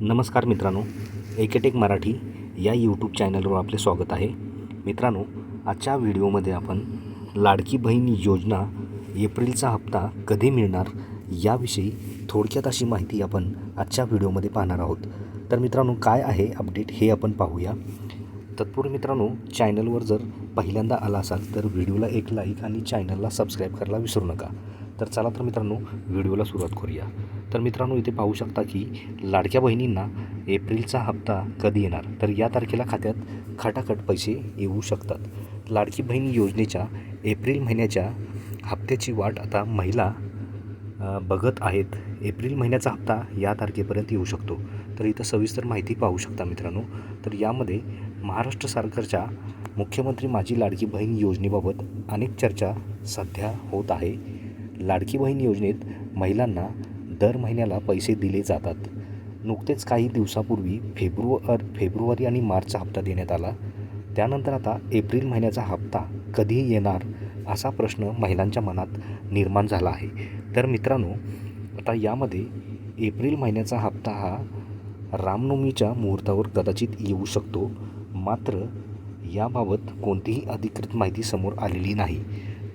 नमस्कार मित्रांनो एकेटेक मराठी या यूट्यूब चॅनलवर आपले स्वागत आहे. मित्रांनो आजच्या व्हिडिओमध्ये आपण लाडकी बहीण योजना एप्रिलचा हप्ता कधी मिळणार याविषयी थोडक्यात अशी माहिती आपण आजच्या व्हिडिओमध्ये पाहणार आहोत. तर मित्रांनो काय आहे अपडेट हे आपण पाहूया. तत्पूर्वी मित्रांनो चॅनलवर जर पहिल्यांदा आला असाल तर व्हिडिओला एक लाईक आणि चॅनलला सबस्क्राईब करायला विसरू नका. तर चला तर मित्रांनो व्हिडिओला सुरुवात करूया. तर मित्रांनो इथे पाहू शकता की लाडक्या बहिणींना एप्रिलचा हप्ता कधी येणार? तर या तारखेला खात्यात खटाखट पैसे येऊ शकतात. लाडकी बहीण योजनेच्या एप्रिल महिन्याच्या हप्त्याची वाट आता महिला बघत आहेत. एप्रिल महिन्याचा हप्ता या तारखेपर्यंत येऊ शकतो. तर इथं सविस्तर माहिती पाहू शकता मित्रांनो. तर यामध्ये महाराष्ट्र सरकारच्या मुख्यमंत्री माझी लाडकी बहीण योजनेबाबत अनेक चर्चा सध्या होत आहे. लाडकी बहीण योजनेत महिलांना दर महिन्याला पैसे दिले जातात. नुकतेच काही दिवसापूर्वी फेब्रुवार फेब्रुवारी आणि मार्चचा हप्ता देण्यात आला. त्यानंतर आता एप्रिल महिन्याचा हप्ता कधी येणार असा प्रश्न महिलांच्या मनात निर्माण झाला आहे. तर मित्रांनो आता यामध्ये एप्रिल महिन्याचा हप्ता हा रामनवमीच्या मुहूर्तावर कदाचित येऊ शकतो. मात्र याबाबत कोणतीही अधिकृत माहिती समोर आलेली नाही.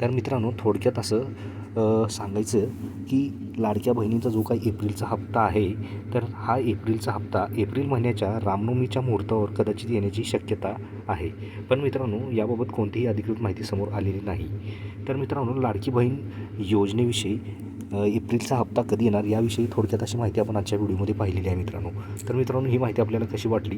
तर मित्रांनो थोडक्यात असं सांगायचं की लाडक्या बहिणीचा जो काही एप्रिलचा हप्ता आहे तर हा एप्रिलचा हप्ता एप्रिल महिन्याच्या रामनवमीच्या मुहूर्तावर कदाचित येण्याची शक्यता आहे. पण मित्रांनो याबाबत कोणतीही अधिकृत माहिती समोर आलेली नाही. तर मित्रांनो लाडकी बहीण योजनेविषयी एप्रिलचा हप्ता कधी येणार याविषयी थोडक्यात अशी माहिती आपण आजच्या व्हिडिओमध्ये पाहिलेली आहे मित्रांनो. तर मित्रांनो ही माहिती आपल्याला कशी वाटली?